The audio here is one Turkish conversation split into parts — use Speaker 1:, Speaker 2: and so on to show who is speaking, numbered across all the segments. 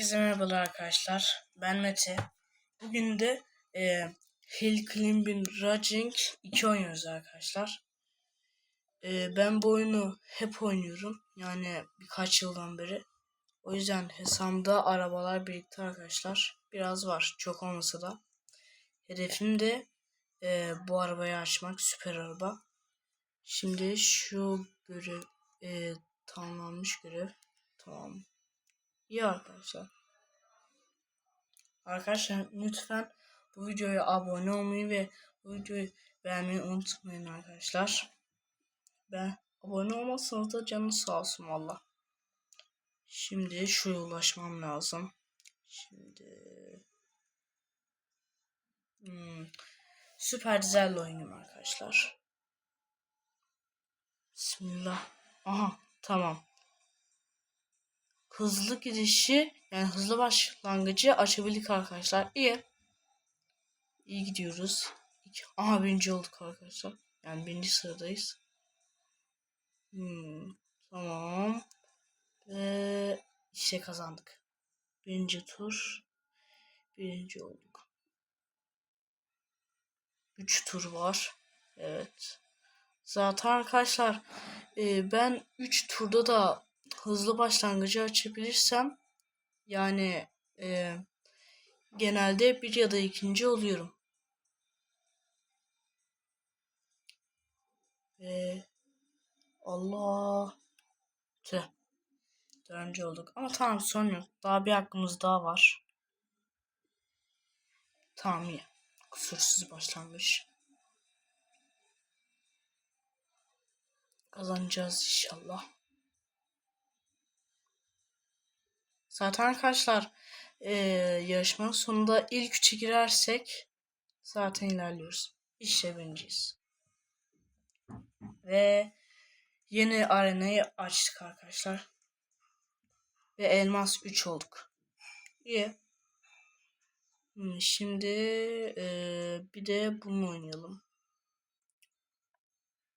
Speaker 1: Herkese merhabalar arkadaşlar. Ben Mete. Bugün de e, Hill Climbing Raging 2 oynuyoruz arkadaşlar. E, ben bu oyunu hep oynuyorum. Yani birkaç yıldan beri. O yüzden hesabımda arabalar birlikte arkadaşlar. Biraz var. Çok olmasa da. Hedefim de e, bu arabayı açmak. Süper araba. Şimdi şu görev e, tamamlanmış görev. Tamam. İyi arkadaşlar. Arkadaşlar lütfen bu videoya abone olmayı ve bu videoyu beğenmeyi unutmayın arkadaşlar. Ben abone olmazsanız da canınız sağ olsun valla. Şimdi şuraya ulaşmam lazım. Şimdi hmm, süper dizel oynuyorum arkadaşlar. Bismillah. Aha tamam hızlı gidişi yani hızlı başlangıcı açabildik arkadaşlar. İyi. İyi gidiyoruz. İki. Aha birinci olduk arkadaşlar. Yani birinci sıradayız. Hmm, tamam. Ve işte kazandık. Birinci tur. Birinci olduk. Üç tur var. Evet. Zaten arkadaşlar e, ben 3 turda da hızlı başlangıcı açabilirsem yani e, genelde bir ya da ikinci oluyorum. Ve Allah tüh. Dördüncü olduk. Ama tamam son yok. Daha bir hakkımız daha var. Tamam iyi. Kusursuz başlangıç. Kazanacağız inşallah. Zaten arkadaşlar e, yarışmanın sonunda ilk üçe girersek zaten ilerliyoruz. İşte birinciyiz. Ve yeni arenayı açtık arkadaşlar. Ve elmas 3 olduk. İyi. Hmm, şimdi e, bir de bunu oynayalım.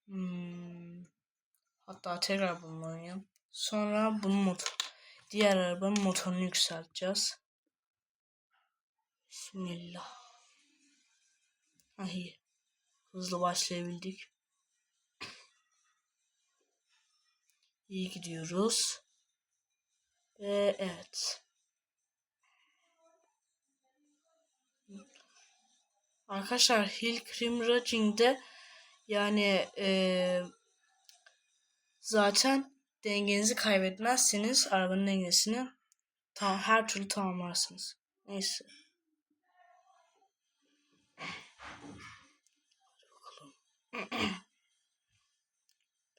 Speaker 1: Hmm, hatta tekrar bunu oynayalım. Sonra bunu mod Diğer arabanın motorunu yükselteceğiz. Bismillah. Ay, hızlı başlayabildik. İyi gidiyoruz. Ve evet. Arkadaşlar Hill Cream Racing'de yani ee, zaten dengenizi kaybetmezseniz arabanın dengesini tam her türlü tamamlarsınız. Neyse.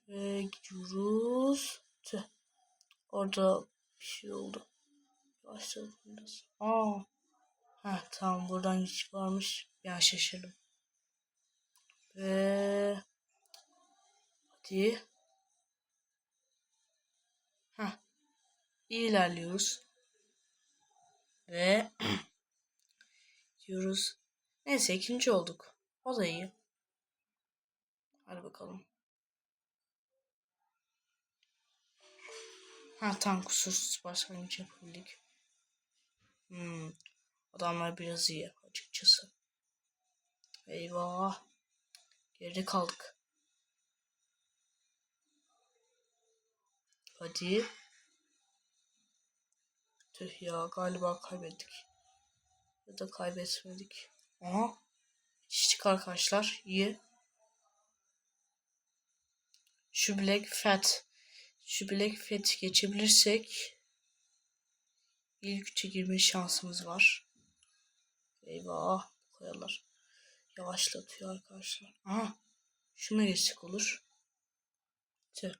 Speaker 1: Ve gidiyoruz. Tüh. Orada bir şey oldu. Başladım biraz. Aa. Ha tamam buradan hiç varmış. Ya şaşırdım. Ve hadi. Heh. İyi ilerliyoruz. Ve diyoruz. Neyse ikinci olduk. O da iyi. Hadi bakalım. Ha tam kusursuz başlangıç yapabildik. Hmm. Adamlar biraz iyi açıkçası. Eyvah. Geride kaldık. Hadi. Tüh ya galiba kaybettik. Ya da kaybetmedik. Aha. Yetiştik arkadaşlar. İyi. Şu Black Fat. Şu Black Fat geçebilirsek ilk üçe girme şansımız var. Eyvah. Koyarlar. Yavaşlatıyor arkadaşlar. Aha. Şuna geçsek olur. Tüh.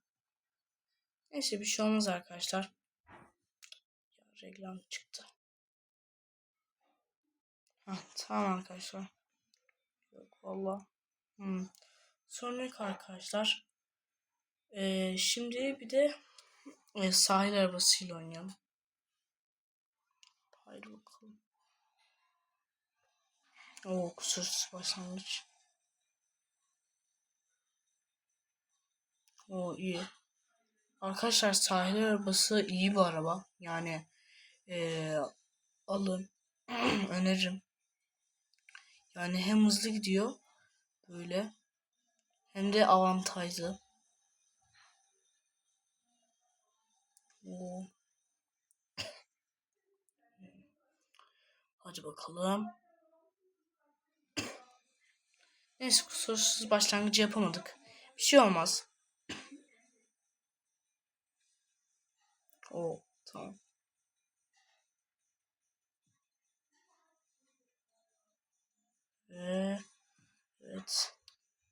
Speaker 1: Neyse bir şey olmaz arkadaşlar. Reklam çıktı. Heh, tamam arkadaşlar. Yok valla. Hmm. Sonraki arkadaşlar. Ee, şimdi bir de e, sahil arabasıyla oynayalım. Haydi bakalım. Oo kusursuz başlangıç. O iyi. Arkadaşlar sahil arabası iyi bir araba. Yani Ee, alın. Öneririm. Yani hem hızlı gidiyor böyle hem de avantajlı. Oo. Hadi bakalım. Neyse kusursuz başlangıcı yapamadık. Bir şey olmaz. Oo tamam. Evet.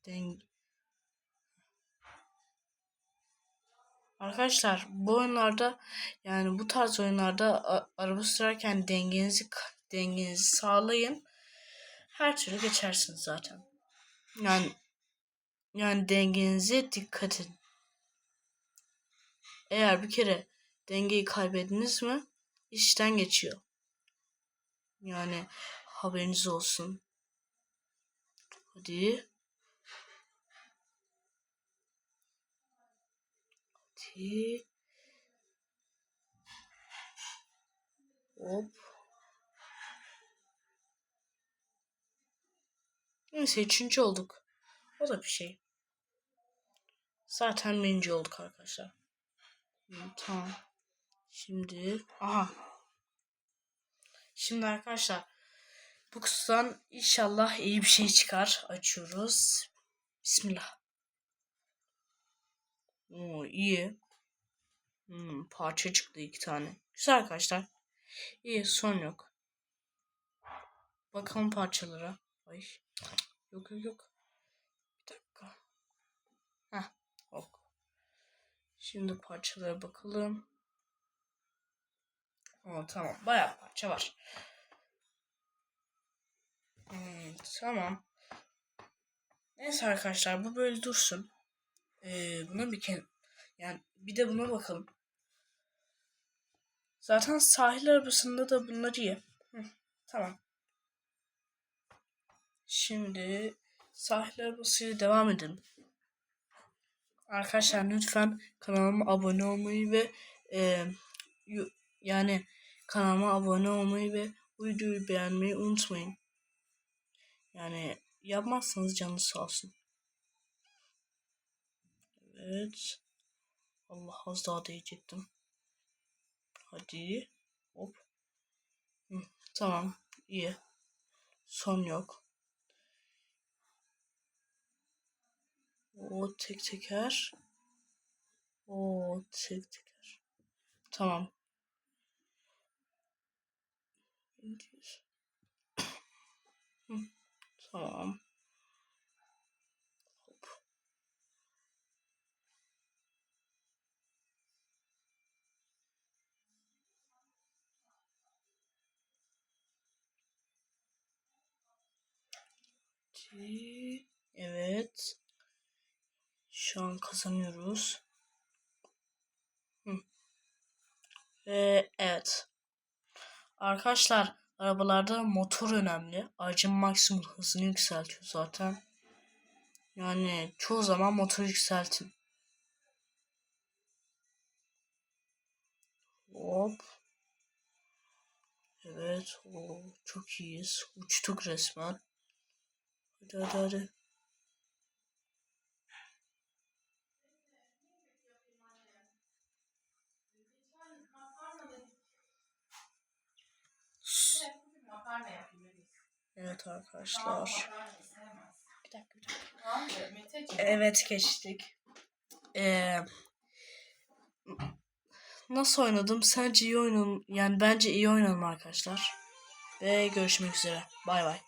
Speaker 1: Deng Arkadaşlar bu oyunlarda yani bu tarz oyunlarda araba sürerken dengenizi dengenizi sağlayın. Her türlü geçersiniz zaten. Yani yani dengenize dikkat edin. Eğer bir kere dengeyi kaybediniz mi işten geçiyor. Yani haberiniz olsun. Hadi. Hadi. Hop. Neyse üçüncü olduk. O da bir şey. Zaten birinci olduk arkadaşlar. Tamam. Şimdi aha. Şimdi arkadaşlar bu kutudan inşallah iyi bir şey çıkar. Açıyoruz. Bismillah. Oo, iyi. Hmm, parça çıktı iki tane. Güzel arkadaşlar. İyi son yok. Bakalım parçalara. Ay. Yok yok yok. Bir dakika. Heh. Ok. Şimdi parçalara bakalım. Aa, tamam. Bayağı parça var. Tamam. Neyse arkadaşlar bu böyle dursun. Ee, buna bir kere yani bir de buna bakalım. Zaten sahil arabasında da bunlar iyi. Hı, tamam. Şimdi sahil arabasıyla devam edelim. Arkadaşlar lütfen kanalıma abone olmayı ve e, yani kanalıma abone olmayı ve videoyu beğenmeyi unutmayın. Yani yapmazsanız canınız sağ olsun. Evet. Allah az daha diyecektim. Hadi. Hop. Hı, tamam. iyi. Son yok. O tek teker. O tek teker. Tamam. İndir. Hı, Tamam. Evet. Şu an kazanıyoruz. Hı. Ve evet. Arkadaşlar arabalarda motor önemli. Aracın maksimum hızını yükseltiyor zaten. Yani çoğu zaman motor yükseltin. Hop. Evet. O çok iyiyiz. Uçtuk resmen. Hadi hadi hadi. Evet arkadaşlar. Bir dakika bir dakika. Evet geçtik. Ee, nasıl oynadım? Sence iyi oynadım. Yani bence iyi oynadım arkadaşlar. Ve görüşmek üzere. Bay bay.